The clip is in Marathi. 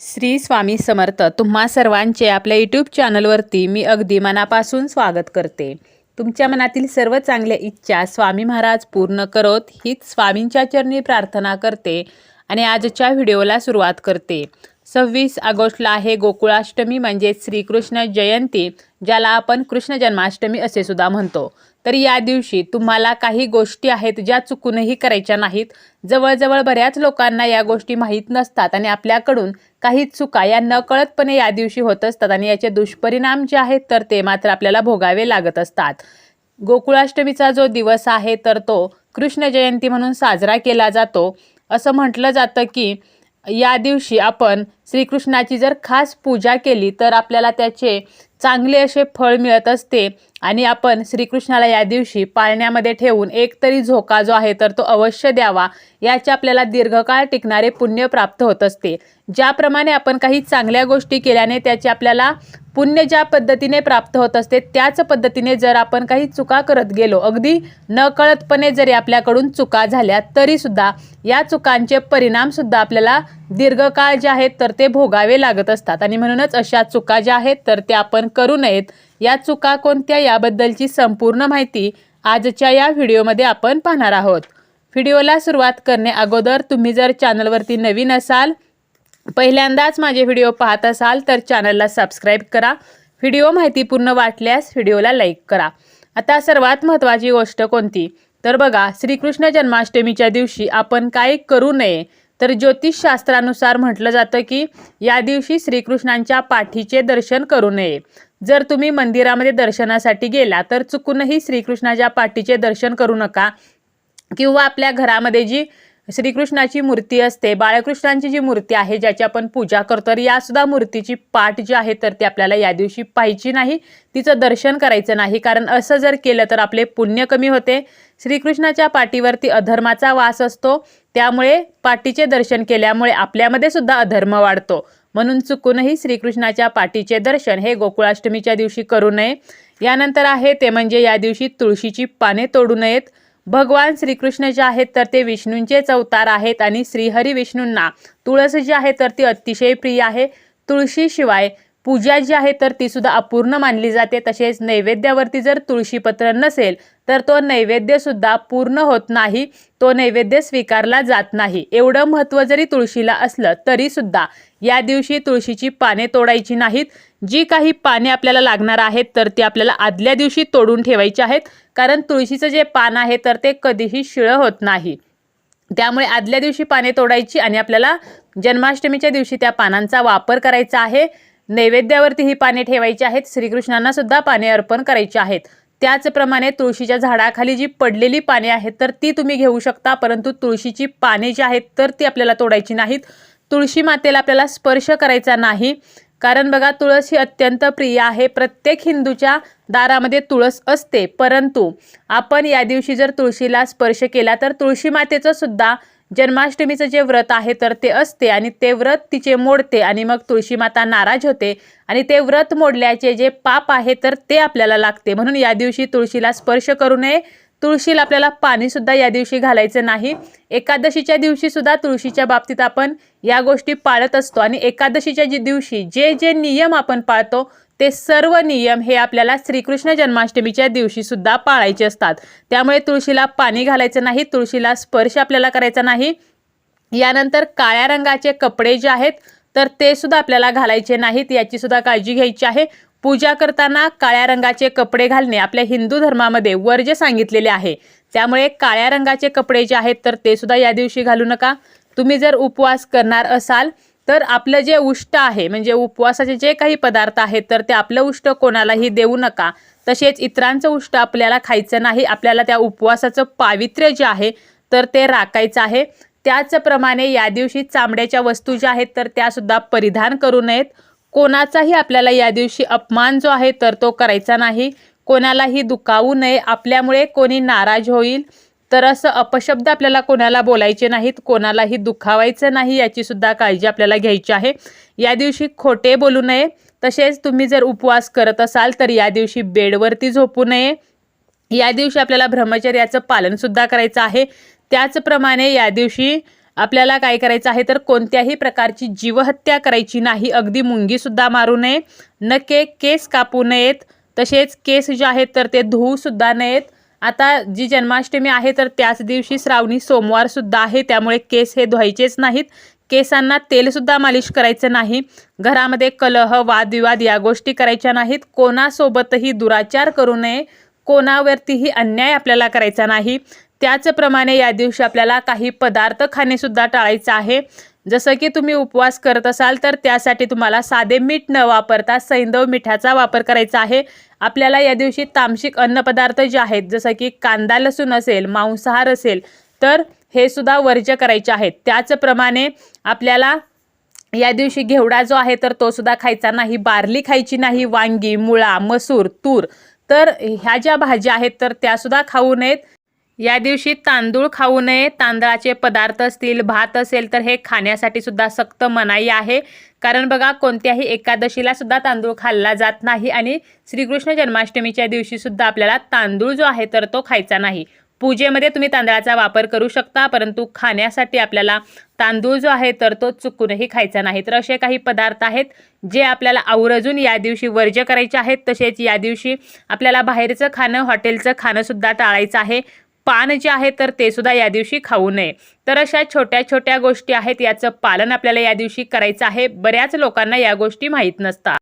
श्री स्वामी समर्थ तुम्हा सर्वांचे आपल्या यूट्यूब चॅनलवरती मी अगदी मनापासून स्वागत करते. तुमच्या मनातील सर्व चांगल्या इच्छा स्वामी महाराज पूर्ण करोत हीच स्वामींच्या चरणी प्रार्थना करते आणि आजच्या व्हिडिओला सुरुवात करते. सव्वीस ऑगस्टला आहे गोकुळाष्टमी म्हणजेच श्रीकृष्ण जयंती ज्याला आपण कृष्ण जन्माष्टमी असे सुद्धा म्हणतो. तर या दिवशी तुम्हाला काही गोष्टी आहेत ज्या चुकूनही करायच्या नाहीत. जवळजवळ बऱ्याच लोकांना या गोष्टी माहीत नसतात आणि आपल्याकडून काही चुका या नकळतपणे या दिवशी होत असतात आणि याचे दुष्परिणाम जे आहेत तर ते मात्र आपल्याला भोगावे लागत असतात. गोकुळाष्टमीचा जो दिवस आहे तर तो कृष्ण जयंती म्हणून साजरा केला जातो. असं म्हटलं जातं की या दिवशी आपण श्रीकृष्णाची जर खास पूजा केली तर आपल्याला त्याचे चांगले असे फळ मिळत असते. आणि आपण श्रीकृष्णाला या दिवशी पाळण्यामध्ये ठेवून एक तरी झोका जो आहे तर तो अवश्य द्यावा. याचे आपल्याला दीर्घकाळ टिकणारे पुण्य प्राप्त होत असते. ज्याप्रमाणे आपण काही चांगल्या गोष्टी केल्याने त्याचे आपल्याला पुण्य ज्या पद्धतीने प्राप्त होत असते त्याच पद्धतीने जर आपण काही चुका करत गेलो अगदी नकळतपणे जरी आपल्याकडून चुका झाल्या तरीसुद्धा या चुकांचे परिणामसुद्धा आपल्याला दीर्घकाळ जे आहेत तर ते भोगावे लागत असतात. आणि म्हणूनच अशा चुका ज्या आहेत तर त्या आपण करू नयेत. या चुका कोणत्या याबद्दलची संपूर्ण माहिती आजच्या या व्हिडिओमध्ये आपण पाहणार आहोत. व्हिडिओला सुरुवात करणे अगोदर तुम्ही जर चॅनलवरती नवीन असाल पहिल्यांदाच माझे व्हिडिओ पाहत असाल तर चॅनलला सबस्क्राईब करा. व्हिडिओ माहितीपूर्ण वाटल्यास व्हिडिओला लाईक करा. आता सर्वात महत्त्वाची गोष्ट कोणती? तर बघा श्रीकृष्ण जन्माष्टमीच्या दिवशी आपण काय करू नये? तर ज्योतिषशास्त्रानुसार म्हटलं जातं की या दिवशी श्रीकृष्णांच्या पाठीचे दर्शन करू नये. जर तुम्ही मंदिरामध्ये दर्शनासाठी गेला तर चुकूनही श्रीकृष्णाच्या पाठीचे दर्शन करू नका. किंवा आपल्या घरामध्ये जी श्रीकृष्णाची मूर्ती असते बाळकृष्णांची जी मूर्ती आहे ज्याची आपण पूजा करतो तर यासुद्धा मूर्तीची पाठ जी आहे तर ती आपल्याला या दिवशी पाहायची नाही. तिचं दर्शन करायचं नाही. कारण असं जर केलं तर आपले पुण्य कमी होते. श्रीकृष्णाच्या पाठीवरती अधर्माचा वास असतो. त्यामुळे पाठीचे दर्शन केल्यामुळे आपल्यामध्ये सुद्धा अधर्म वाढतो. म्हणून चुकूनही श्रीकृष्णाच्या पाठीचे दर्शन हे गोकुळाष्टमीच्या दिवशी करू नये. यानंतर आहे ते म्हणजे या दिवशी तुळशीची पाने तोडू नयेत. भगवान श्रीकृष्ण जे आहेत तर ते विष्णूंचेच अवतार आहेत आणि श्रीहरी विष्णूंना तुळस जी आहे तर ती अतिशय प्रिय आहे. तुळशीशिवाय पूजा जी आहे तर ती सुद्धा अपूर्ण मानली जाते. तसेच नैवेद्यावरती जर तुळशीपत्र नसेल तर तो नैवेद्यसुद्धा पूर्ण होत नाही. तो नैवेद्य स्वीकारला जात नाही. एवढं महत्त्व जरी तुळशीला असलं तरीसुद्धा या दिवशी तुळशीची पाने तोडायची नाहीत. जी काही पाने आपल्याला लागणार आहेत तर ती आपल्याला आदल्या दिवशी तोडून ठेवायची आहेत. कारण तुळशीचं जे पान आहे तर ते कधीही शिळं होत नाही. त्यामुळे आदल्या दिवशी पाने तोडायची आणि आपल्याला जन्माष्टमीच्या दिवशी त्या पानांचा वापर करायचा आहे. नैवेद्यावरती ही पाने ठेवायची आहेत. श्रीकृष्णांना सुद्धा पाने अर्पण करायची आहेत. त्याचप्रमाणे तुळशीच्या झाडाखाली जी पडलेली पाने आहेत तर ती तुम्ही घेऊ शकता. परंतु तुळशीची पाने जी आहेत तर ती आपल्याला तोडायची नाहीत. तुळशी मातेला आपल्याला स्पर्श करायचा नाही. कारण बघा तुळस ही अत्यंत प्रिय आहे. प्रत्येक हिंदूच्या दारामध्ये तुळस असते. परंतु आपण या दिवशी जर तुळशीला स्पर्श केला तर तुळशी मातेचं सुद्धा जन्माष्टमीचं जे व्रत आहे तर ते असते आणि ते व्रत तिचे मोडते आणि मग तुळशी माता नाराज होते आणि ते व्रत मोडल्याचे जे पाप आहे तर ते आपल्याला लागते. म्हणून या दिवशी तुळशीला स्पर्श करू नये. तुळशीला आपल्याला पाणीसुद्धा या दिवशी घालायचं नाही. एकादशीच्या दिवशीसुद्धा तुळशीच्या बाबतीत आपण या गोष्टी पाळत असतो आणि एकादशीच्या जी दिवशी जे जे नियम आपण पाळतो ते सर्व नियम हे आपल्याला श्रीकृष्ण जन्माष्टमीच्या दिवशी सुद्धा पाळायचे असतात. त्यामुळे तुळशीला पाणी घालायचं नाही तुळशीला स्पर्श आपल्याला करायचा नाही. यानंतर काळ्या रंगाचे कपडे जे आहेत तर ते सुद्धा आपल्याला घालायचे नाहीत याची सुद्धा काळजी घ्यायची आहे. पूजा करताना काळ्या रंगाचे कपडे घालणे आपल्या हिंदू धर्मामध्ये वर्ज्य सांगितलेले आहे. त्यामुळे काळ्या रंगाचे कपडे जे आहेत तर ते सुद्धा या दिवशी घालू नका. तुम्ही जर उपवास करणार असाल तर आपलं जे उष्ट आहे म्हणजे उपवासाचे जे काही पदार्थ आहेत तर ते आपलं उष्ट कोणालाही देऊ नका. तसेच इतरांचं उष्ट आपल्याला खायचं नाही आपल्याला त्या उपवासाचं पावित्र्य जे आहे तर ते राखायचं आहे. त्याचप्रमाणे या दिवशी चामड्याच्या वस्तू ज्या आहेत तर त्यासुद्धा परिधान करू नयेत. कोणाचाही आपल्याला या दिवशी अपमान जो आहे तर तो करायचा नाही. कोणालाही दुखावू नये. आपल्यामुळे कोणी नाराज होईल. तर असं अपशब्द आपल्याला कोणाला बोलायचे नाहीत कोणालाही दुखावायचं नाही याची सुद्धा काळजी आपल्याला घ्यायची आहे. या दिवशी खोटे बोलू नये तसेच तुम्ही जर उपवास करत असाल तर या दिवशी बेडवरती झोपू नये. या दिवशी आपल्याला ब्रह्मचर्याचं पालनसुद्धा करायचं आहे. त्याचप्रमाणे या दिवशी आपल्याला काय करायचं आहे तर कोणत्याही प्रकारची जीवहत्या करायची नाही अगदी मुंगीसुद्धा मारू नये. नखे केस कापू नयेत तसेच केस जे आहेत तर ते धुवूसुद्धा नयेत. आता जी जन्माष्टमी आहे तर त्याच दिवशी श्रावणी सोमवारसुद्धा आहे. त्यामुळे केस हे धुवायचेच नाहीत. केसांना तेलसुद्धा मालिश करायचं नाही. घरामध्ये कलह वादविवाद या गोष्टी करायच्या नाहीत. कोणासोबतही दुराचार करू नये. कोणावरतीही अन्याय आपल्याला करायचा नाही. त्याचप्रमाणे या दिवशी आपल्याला काही पदार्थ खाणेसुद्धा टाळायचं आहे. जसं की तुम्ही उपवास करत असाल तर त्यासाठी तुम्हाला साधे मीठ न वापरता सैंदव मिठाचा वापर करायचा आहे. आपल्याला या दिवशी तामसिक अन्नपदार्थ जे आहेत जसं की कांदा लसूण असेल मांसाहार असेल तर हे सुद्धा वर्ज्य करायचे आहेत. त्याचप्रमाणे आपल्याला या दिवशी घेवडा जो आहे तर तो सुद्धा खायचा नाही बार्ली खायची नाही वांगी मुळा मसूर तूर. तर ह्या ज्या भाज्या आहेत तर त्यासुद्धा खाऊ नयेत. या दिवशी तांदूळ खाऊ नये. तांदळाचे पदार्थ असतील भात असेल तर हे खाण्यासाठी सुद्धा सक्त मनाई आहे. कारण बघा कोणत्याही एकादशीला सुद्धा तांदूळ खाल्ला जात नाही आणि श्रीकृष्ण जन्माष्टमीच्या दिवशी सुद्धा आपल्याला तांदूळ जो आहे तर तो खायचा नाही. पूजेमध्ये तुम्ही तांदळाचा वापर करू शकता परंतु खाण्यासाठी आपल्याला तांदूळ जो आहे तर तो चुकूनही खायचा नाही. तर असे काही पदार्थ आहेत जे आपल्याला आवर्जून या दिवशी वर्ज्य करायचे आहेत. तसेच या दिवशी आपल्याला बाहेरचं खाणं हॉटेलचं खाणंसुद्धा टाळायचं आहे. पान जे आहे तर ते सुद्धा या दिवशी खाऊ नये. तर अशा छोट्या छोट्या गोष्टी आहेत याचं पालन आपल्याला या दिवशी करायचं आहे. बऱ्याच लोकांना या गोष्टी माहीत नसतात.